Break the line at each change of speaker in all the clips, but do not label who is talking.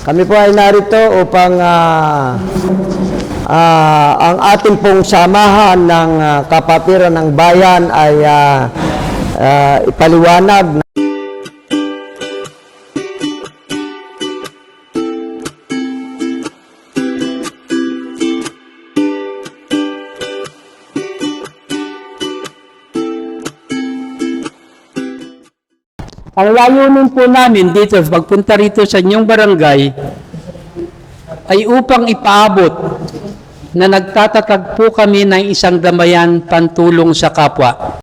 Kami po ay narito upang ah, ah, ang ating pong samahan ng ah, kapatiran ng bayan ay ah, ah, ipaliwanag.
Ang layunin po namin dito, pagpunta rito sa inyong barangay, ay upang ipaabot na nagtatatag po kami ng isang damayan pantulong sa kapwa.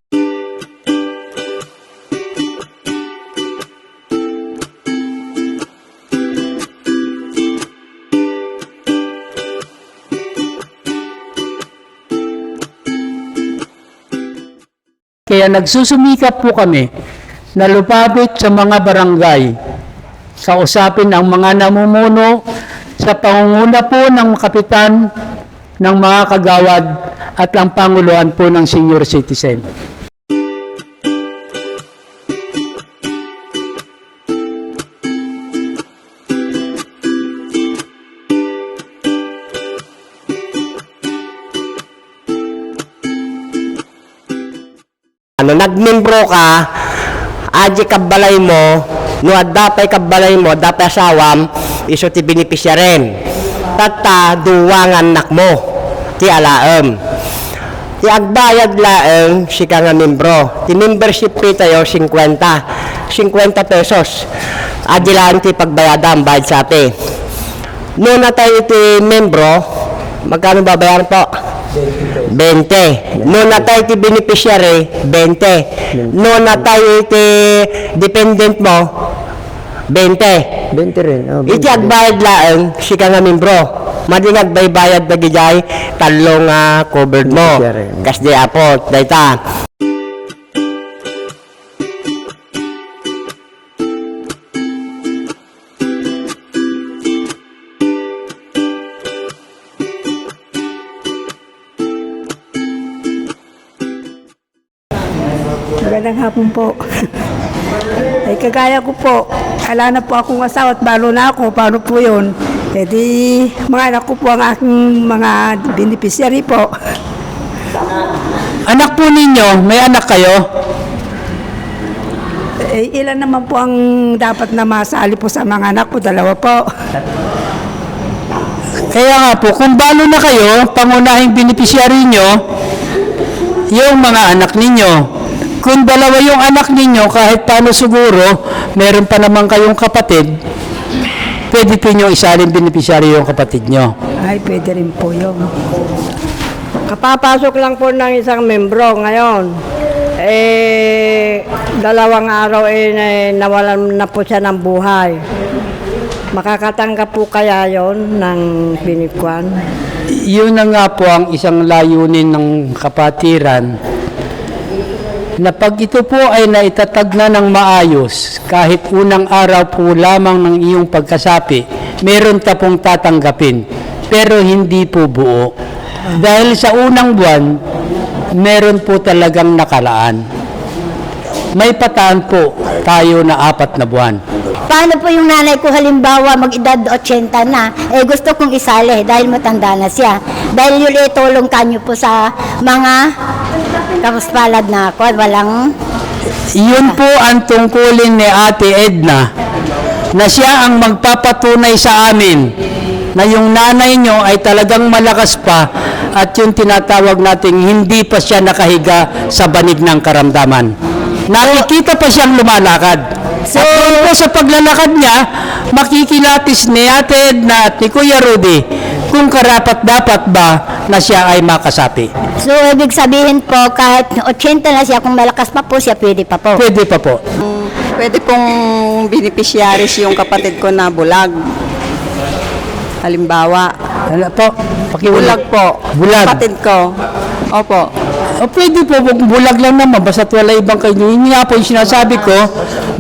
Kaya nagsusumikap po kami na lupabit sa mga barangay, kausapin ang mga namumuno sa pangunguna po ng kapitan ng mga kagawad at ang panguluan po ng senior citizen.
Ano, nagmembro ka, aji kabalay mo, no dapay kabalay mo, dapay asawam, iso ti beneficiary. Tata, duwangan nak mo, ti alaem. Ti agbayad laeng, si ka nga membro. Ti membership fee tayo, 50. 50 pesos. Aji lang ti pagbayadan, bayad sa ati. No na tayo ti membro, magkano babayaran po? 20. No na tayo ti beneficiary, 20. No na tayo ti dependent mo, 20.
20 rin. Oh,
Iti agbayad laeng, si ka nga membro. Madingag baybayad na gijay, talong nga covered mo. Kas di apot, dayta.
Magandang hapon po. Ay kagaya ko po, ala na po akong asawa at balo na ako. Paano po yun? E di, mga anak ko po ang aking mga beneficiary po.
Anak po ninyo, may anak kayo?
Eh, ilan naman po ang dapat na masali po sa mga anak ko? Dalawa po.
Kaya nga po, kung balo na kayo, pangunahing beneficiary nyo, yung mga anak ninyo. Kung dalawa yung anak ninyo, kahit paano siguro, meron pa naman kayong kapatid, pwede po nyo isalin beneficiary yung kapatid nyo.
Ay, pwede rin po yun.
Kapapasok lang po ng isang membro ngayon. Eh, dalawang araw eh, na- nawalan na po siya ng buhay. Makakatanggap po kaya yon ng binikwan?
Yun na nga po ang isang layunin ng kapatiran na pag ito po ay naitatag na ng maayos, kahit unang araw po lamang ng iyong pagkasapi, meron ta pong tatanggapin, pero hindi po buo. Dahil sa unang buwan, meron po talagang nakalaan. May pataan po tayo na apat na buwan.
Paano po yung nanay ko halimbawa mag-edad 80 na, eh gusto kong isali dahil matanda na siya. Dahil yun eh, tulong kanyo po sa mga kapuspalad na ako, walang
Iyon po ang tungkulin ni Ate Edna na siya ang magpapatunay sa amin na yung nanay nyo ay talagang malakas pa at yung tinatawag nating hindi pa siya nakahiga sa banig ng karamdaman. Nakikita pa siyang lumalakad. So, at po sa paglalakad niya, makikilatis ni Ate Edna at ni Kuya Rudy kung karapat dapat ba na siya ay makasapi.
So, ibig sabihin po, kahit 80 na siya, kung malakas pa po siya, pwede pa po.
Pwede pa po.
Pwede pong beneficiaries yung kapatid ko na bulag. Halimbawa,
Ano po? Pakiulag.
bulag po.
Bulag.
Kapatid ko. Opo.
O pwede po, kung bulag lang naman, basta wala ibang kayo. Yun nga po yung sinasabi ko,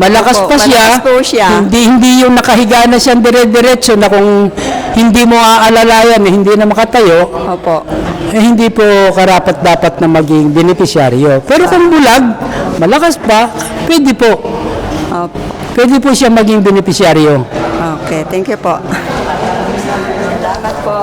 malakas
Opo,
pa siya,
malakas po siya.
Hindi, hindi yung nakahiga na siyang dire-diretso na kung hindi mo aalalayan, eh, hindi na makatayo,
Opo.
eh, hindi po karapat dapat na maging beneficiaryo. Pero kung bulag, malakas pa, pwede po.
Opo.
pwede po siya maging beneficiaryo.
Okay, thank you po. Salamat po.